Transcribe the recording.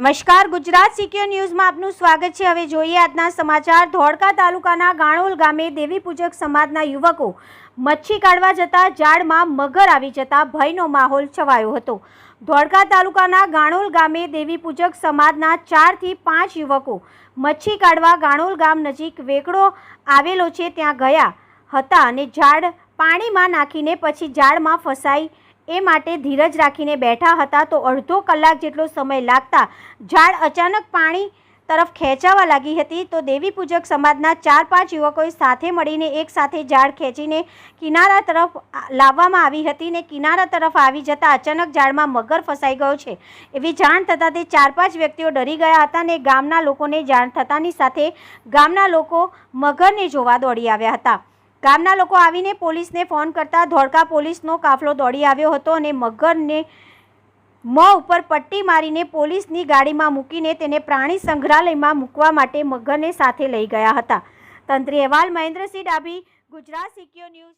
નમસ્કાર, ગુજરાત સિક્યોર ન્યૂઝમાં આપનું સ્વાગત છે. હવે જોઈએ આજના સમાચાર. ધોળકા તાલુકાના ગાણોલ ગામે દેવી પૂજક સમાજના યુવકો મચ્છી કાઢવા જતા ઝાડમાં મગર આવી જતા ભયનો માહોલ છવાયો હતો. ધોળકા તાલુકાના ગાણોલ ગામે દેવી પૂજક સમાજના ચારથી પાંચ યુવકો મચ્છી કાઢવા ગાણોલ ગામ નજીક વેકડો આવેલો છે. ત્યાં ગયા હતા અને ઝાડ પાણીમાં નાખીને પછી ઝાડમાં ફસાઈ એ માટે ધીરજ રાખીને બેઠા હતા તો અડધો કલાક જેટલો સમય લાગતા ઝાડ અચાનક પાણી તરફ ખેંચાવા લાગી હતી તો દેવી પૂજક સમાજના ચાર પાંચ યુવકોએ સાથે મળીને એક સાથે ઝાડ ખેંચીને કિનારા તરફ લાવવામાં આવી હતી ને કિનારા તરફ આવી જતાં અચાનક ઝાડમાં મગર ફસાઈ ગયો છે. એવી જાણ થતાં તે ચાર પાંચ વ્યક્તિઓ ડરી ગયા હતા ને ગામના લોકોને જાણ થતાની સાથે ગામના લોકો મગરને જોવા દોડી આવ્યા હતા. ગામના લોકો આવીને પોલીસને ફોન કરતા ધોળકા પોલીસનો કાફલો દોડી આવ્યો હતો અને મગરને મ ઉપર પટ્ટી મારીને પોલીસની ગાડીમાં મૂકીને તેને પ્રાણી સંગ્રહાલયમાં મૂકવા માટે મગરને સાથે લઈ ગયા હતા. તંત્રી અહેવાલ મહેન્દ્રસિંહ ડાભી, ગુજરાત સિક્યોર ન્યૂઝ